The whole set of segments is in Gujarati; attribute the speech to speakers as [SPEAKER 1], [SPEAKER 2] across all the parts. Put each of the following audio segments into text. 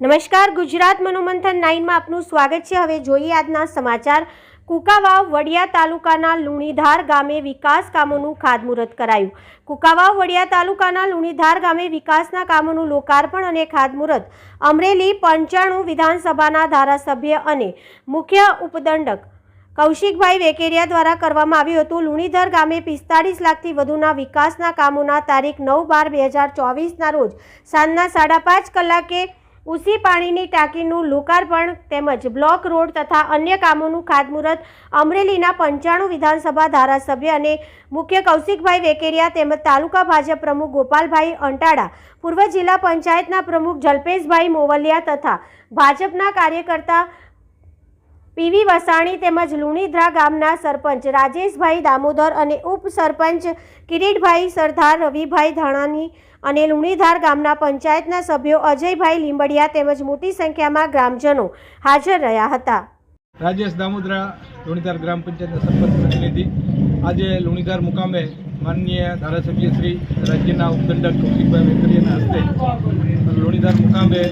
[SPEAKER 1] નમસ્કાર, ગુજરાત મનોમંથન નાઇનમાં આપનું સ્વાગત છે. હવે જોઈએ આજના સમાચાર. કુકાવાવ વડિયા તાલુકાના લુણીધાર ગામે વિકાસ કામોનું ખાતમુહૂર્ત કરાયું. કુકાવાવ વડિયા તાલુકાના લુણીધાર ગામે વિકાસના કામોનું લોકાર્પણ અને ખાતમુહૂર્ત અમરેલી પંચાણું વિધાનસભાના ધારાસભ્ય અને મુખ્ય ઉપદંડક કૌશિકભાઈ વેકેરિયા દ્વારા કરવામાં આવ્યું હતું. લુણીધર ગામે પિસ્તાળીસ લાખથી વધુના વિકાસના કામોના તારીખ નવ બાર બે હજાર ચોવીસના રોજ સાંજના સાડા પાંચ કલાકે ઉસી પાણીની ટાંકીનું લોકાર્પણ તેમજ બ્લોક રોડ તથા અન્ય કામોનું ખાતમુહૂર્ત અમરેલીના પંચાણું વિધાનસભા ધારાસભ્ય અને મુખ્ય કૌશિકભાઈ વેકેરિયા તેમજ તાલુકા ભાજપ પ્રમુખ ગોપાલભાઈ અંટાળા, પૂર્વ જિલ્લા પંચાયતના પ્રમુખ જલ્પેશભાઈ મોવલિયા તથા ભાજપના કાર્યકર્તા પીવી વસાણી તેમજ લુણીધરા ગામના સરપંચ રાજેશભાઈ દામોદર અને ઉપસરપંચ કિરીટભાઈ સરદાર રવિભાઈ ધાણાની અને લુણીધાર ગામના પંચાયતના સભ્યો અજયભાઈ લીંબડિયા તેમજ મોટી સંખ્યામાં ગ્રામજનો હાજર રહ્યા હતા.
[SPEAKER 2] રાજેશ દામોદરા લુણીધાર ગ્રામ પંચાયતના સરપંચ પ્રતિનિધિ. આજે લુણીધાર મુકામે માનનીય ધારાસભ્ય શ્રી રાજ્યના ઉપદંડક કૌશિકભાઈ વેકરિયાના હસ્તે લુણીધાર મુકામે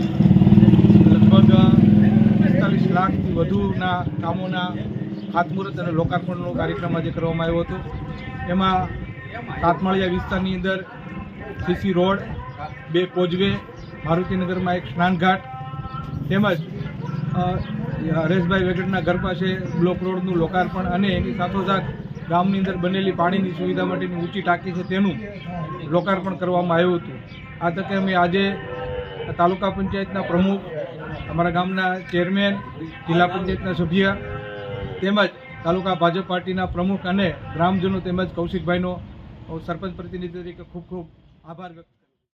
[SPEAKER 2] વધુના કામોના ખાતમુહૂર્ત અને લોકાર્પણનો કાર્યક્રમ આજે કરવામાં આવ્યો હતો. એમાં કાતમાળિયા વિસ્તારની અંદર સીસી રોડ, બે કોજવે મારુતિનગરમાં એક સ્નાનઘાટ, તેમજ હરેશભાઈ વેગડના ઘર પાસે બ્લોક રોડનું લોકાર્પણ અને એની સાથોસાથ ગામની અંદર બનેલી પાણીની સુવિધા માટેની ઊંચી ટાંકી છે તેનું લોકાર્પણ કરવામાં આવ્યું હતું. આ તકે અમે આજે તાલુકા પંચાયતના પ્રમુખ અમારા ગામના ચેરમેન, જિલ્લા પંચાયતના સભ્ય તેમજ તાલુકા ભાજપ પાર્ટીના પ્રમુખ અને ગ્રામજનો તેમજ કૌશિકભાઈનો સરપંચ પ્રતિનિધિ તરીકે ખૂબ ખૂબ આભાર વ્યક્ત